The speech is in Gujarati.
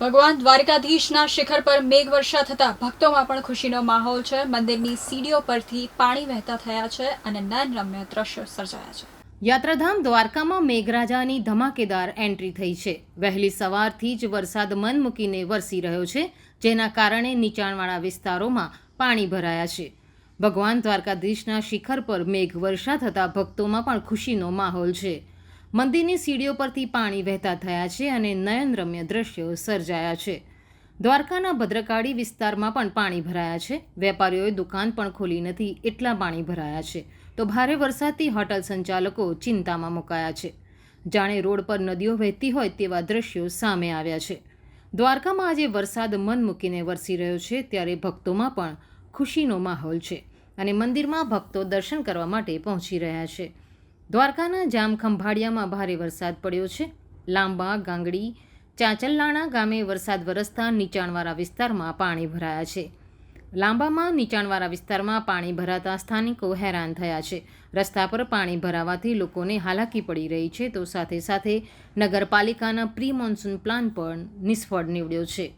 ભગવાન દ્વારકાધીશના શિખર પર મેઘવર્ષા થતા ભક્તોમાં પણ ખુશીનો માહોલ છે. મંદિરની સીડીઓ પરથી પાણી વહેતા થયા છે અને નયનરમ્ય દ્રશ્યો સર્જાયા છે. યાત્રાધામ દ્વારકામાં મેઘરાજાની ધમાકેદાર એન્ટ્રી થઈ છે. વહેલી સવારથી જ વરસાદ મન મૂકીને વરસી રહ્યો છે, જેના કારણે નીચાણવાળા વિસ્તારોમાં પાણી ભરાયા છે. ભગવાન દ્વારકાધીશના શિખર પર મેઘવર્ષા થતાં ભક્તોમાં પણ ખુશીનો માહોલ છે. મંદિરની સીડીઓ પરથી પાણી વહેતા થયા છે અને નયનરમ્ય દ્રશ્યો સર્જાયા છે. દ્વારકાના ભદ્રકાળી વિસ્તારમાં પણ પાણી ભરાયા છે. વેપારીઓએ દુકાન પણ ખોલી નથી એટલા પાણી ભરાયા છે. તો ભારે વરસાદથી હોટલ સંચાલકો ચિંતામાં મુકાયા છે. જાણે રોડ પર નદીઓ વહેતી હોય તેવા દ્રશ્યો સામે આવ્યા છે. દ્વારકામાં આજે વરસાદ મન મૂકીને વરસી રહ્યો છે ત્યારે ભક્તોમાં પણ ખુશીનો માહોલ છે અને મંદિરમાં ભક્તો દર્શન કરવા માટે પહોંચી રહ્યા છે. દ્વારકાના જામ ખંભાળિયામાં ભારે વરસાદ પડ્યો છે. લાંબા, ગાંગડી ચાંચલલાણા ગામે વરસાદ વરસતા નીચાણવાળા વિસ્તારમાં પાણી ભરાયા છે. લાંબામાં નીચાણવાળા વિસ્તારમાં પાણી ભરાતા સ્થાનિકો હેરાન થયા છે. રસ્તા પર પાણી ભરાવાથી લોકોને હાલાકી પડી રહી છે તો સાથે સાથે નગરપાલિકાના પ્રી મોન્સૂન પ્લાન પણ નિષ્ફળ નીવડ્યો છે.